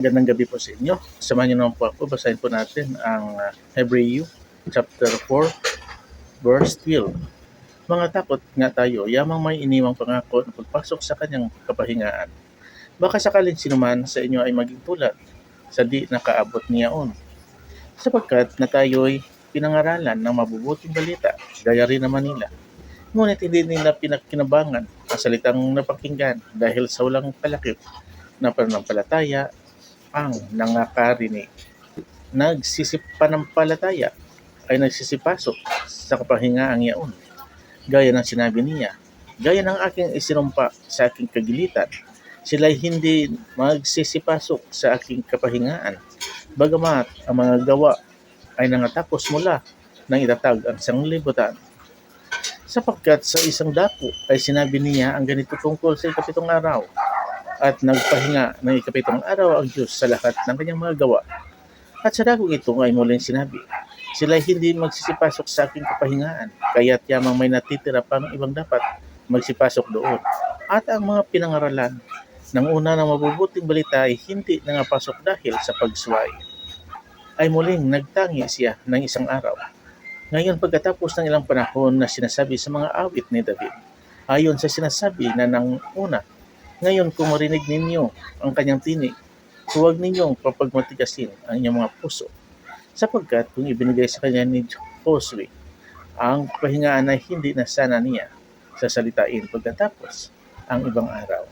Gandang gabi po sa inyo. Samahan niyo naman po ako. Basahin po natin ang uh, chapter 4 verse 12. Mga takot nga tayo, yamang may iniwang pangako na pagpasok sa kanyang kapahingaan. Baka sakalin sinuman sa inyo ay maging tulad sa di nakaabot niyaon. Sapagkat na tayo'y pinangaralan ng mabubuting balita, gaya rin naman nila. Ngunit hindi nila pinakinabangan ang salitang napakinggan dahil sa walang palakip na pananampalataya ang nangakarinig. Nagsisipanampalataya ay nagsisipasok sa kapahingaang yaon. Gaya ng sinabi niya, gaya ng aking isinumpa sa aking kagilitan, sila'y hindi magsisipasok sa aking kapahingaan. Bagamat ang mga gawa ay nangatapos mula nang itatag ang sanglibutan. Sapagkat sa isang dako ay sinabi niya ang ganito tungkol sa ikapitong araw at nagpahinga ng ikapitong araw ang Diyos sa lahat ng kanyang mga gawa. At sa dagong ito ay muling sinabi, sila hindi magsisipasok sa aking kapahingaan, kaya't yamang may natitira pang ibang dapat magsipasok doon. At ang mga pinangaralan ng una na mabubuting balita ay hindi nangapasok dahil sa pagsuway. Ay muling nagtangi siya ng isang araw. Ngayon pagkatapos ng ilang panahon na sinasabi sa mga awit ni David, ayon sa sinasabi na ng una, ngayon kung marinig ninyo ang kanyang tinig, huwag ninyong papagmatigasin ang inyong mga puso. Sapagkat kung ibinigay sa kanya ni Josue, ang pahingaan ay hindi na sana niya sasalitain pagkatapos ang ibang araw.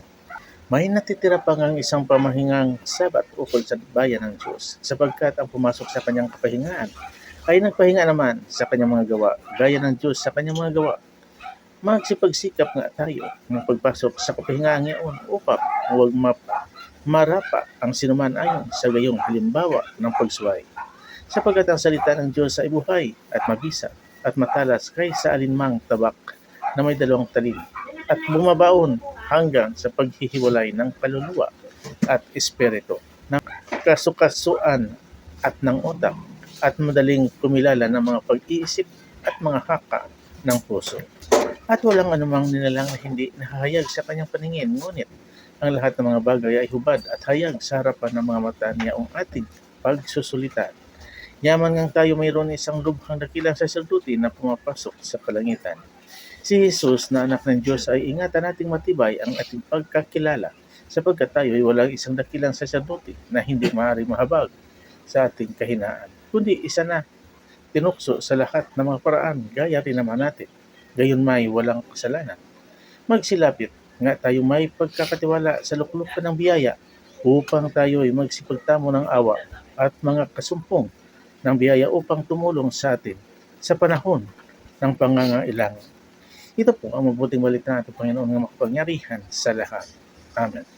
May natitira pa ngang isang pamahingang sabat ukol sa bayan ng Diyos, sapagkat ang pumasok sa kanyang kapahingaan ay nagpahinga naman sa kanyang mga gawa, gaya ng Diyos sa kanyang mga gawa magsipagsikap nga tayo ng pagpasok sa kapahingaan ngayon upang huwag map- marapa ang sinuman ayon sa gayong halimbawa ng pagsuway. Sapagkat ang salita ng Diyos ay buhay at mabisa at matalas kaysa alinmang tabak na may dalawang talim at bumabaon hanggang sa paghihiwalay ng kaluluwa at espiritu ng kasukasuan at ng utak at madaling kumilala ng mga pag-iisip at mga haka ng puso at walang anumang nilalang na hindi nahahayag sa kanyang paningin, ngunit ang lahat ng mga bagay ay hubad at hayag sa harapan ng mga mata niya ang ating pagsusulitan. Yaman ngang tayo mayroon isang lubhang dakilang saserdote na pumapasok sa kalangitan. Si Jesus na anak ng Diyos ay ingatan nating matibay ang ating pagkakilala sapagkat tayo ay walang isang dakilang saserdote na hindi maaari mahabag sa ating kahinaan, kundi isa na tinukso sa lahat ng mga paraan gaya rin naman natin gayon may walang kasalanan. Magsilapit nga tayo may pagkakatiwala sa luklukan ng biyaya upang tayo ay magsipagtamo ng awa at mga kasumpong ng biyaya upang tumulong sa atin sa panahon ng pangangailangan. Ito po ang mabuting balita ng ating Panginoon ng makapangyarihan sa lahat. Amen.